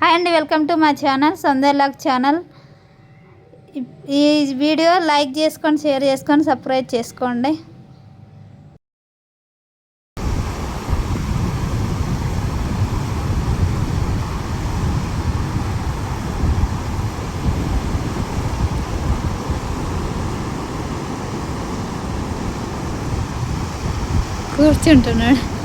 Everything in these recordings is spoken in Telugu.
హాయ్ అండి వెల్కమ్ టు మా ఛానల్ సందర్లాక్ ఛానల్ ఈ వీడియో లైక్ చేసుకొని షేర్ చేసుకొని సబ్స్క్రైబ్ చేసుకోండి. కూర్చుంటున్నాడు.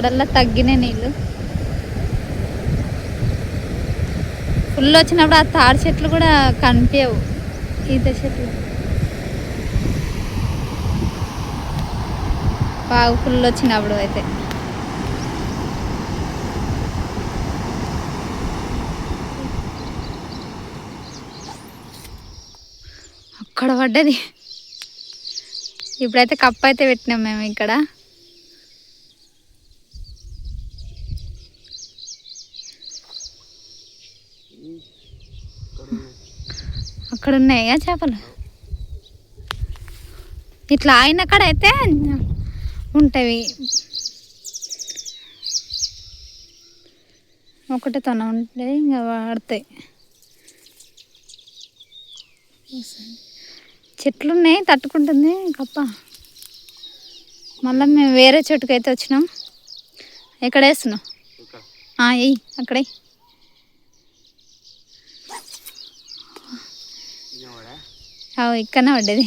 అక్కడల్లా తగ్గినాయి నీళ్ళు. ఫుల్ వచ్చినప్పుడు ఆ తాడి చెట్లు కూడా కనిపించవు. ఈత చెట్లు. బాగా ఫుల్ వచ్చినప్పుడు అయితే. అక్కడ పడ్డది. ఇప్పుడైతే కప్ అయితే పెట్టినాం మేము ఇక్కడ. అక్కడ ఉన్నాయా చేపలు? ఇట్లా ఆయన అయితే ఉంటాయి. ఒకటే తన ఉంటే ఇంకా వాడతాయి. చెట్లు ఉన్నాయి తట్టుకుంటుంది కప్ప మళ్ళీ మేము వేరే చెట్టుకు అయితే వచ్చినాం. ఎక్కడ వేస్తున్నాం ఎయ్యి అక్కడే. అవు ఇక్కడనే పడ్డది.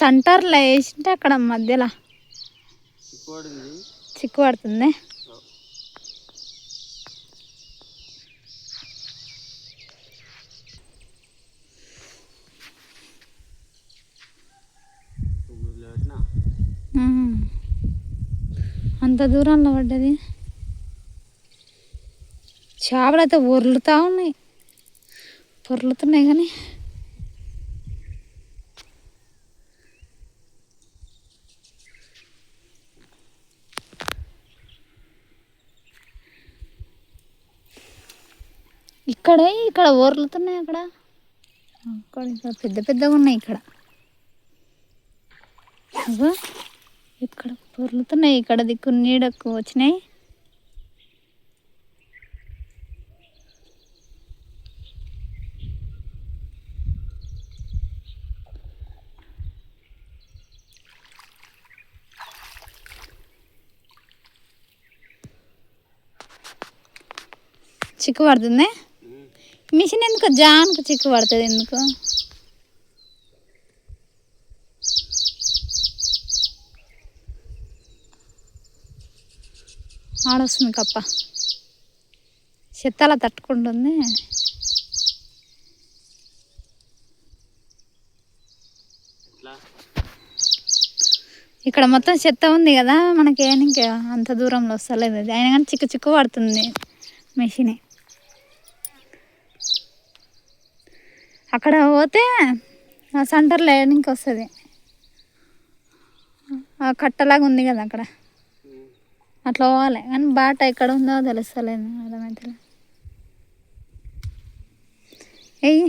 సెంటర్లో వేసింటే అక్కడ మధ్యలో చిక్కు పడుతుంది. అంత దూరంలో పడ్డది. చేపలు అయితే ఉరులుతూ ఉన్నాయి. పొర్లుతున్నాయి కానీ. ఇక్కడే ఇక్కడ ఊర్లుతున్నాయి అక్కడ. అక్కడ ఇక్కడ పెద్ద పెద్దగా ఉన్నాయి ఇక్కడ. ఇక్కడ పొర్లుతున్నాయి? ఇక్కడ దిక్కు నీడకు వచ్చినాయి. చిక్కు పడుతుంది? మిషన్ ఎందుకు జాన్కు చిక్కు పడుతుంది ఎందుకు? ఆడొస్తుంది కప్ప. చెత్త అలా తట్టుకుంటుంది? ఇక్కడ మొత్తం చెత్త ఉంది కదా మనకి ఇంకా అంత దూరంలో వస్తలేదు. అయినా కానీ చిక్కు చిక్కు పడుతుంది మెషినే. అక్కడ పోతే ఆ సెంటర్ లైనింగ్కి వస్తుంది. ఆ కట్టలాగా ఉంది కదా అక్కడ. అట్లా పోవాలి. కానీ బాట ఎక్కడ ఉందో తెలుస్తలేదు. అర్థమైతే ఎయ్యి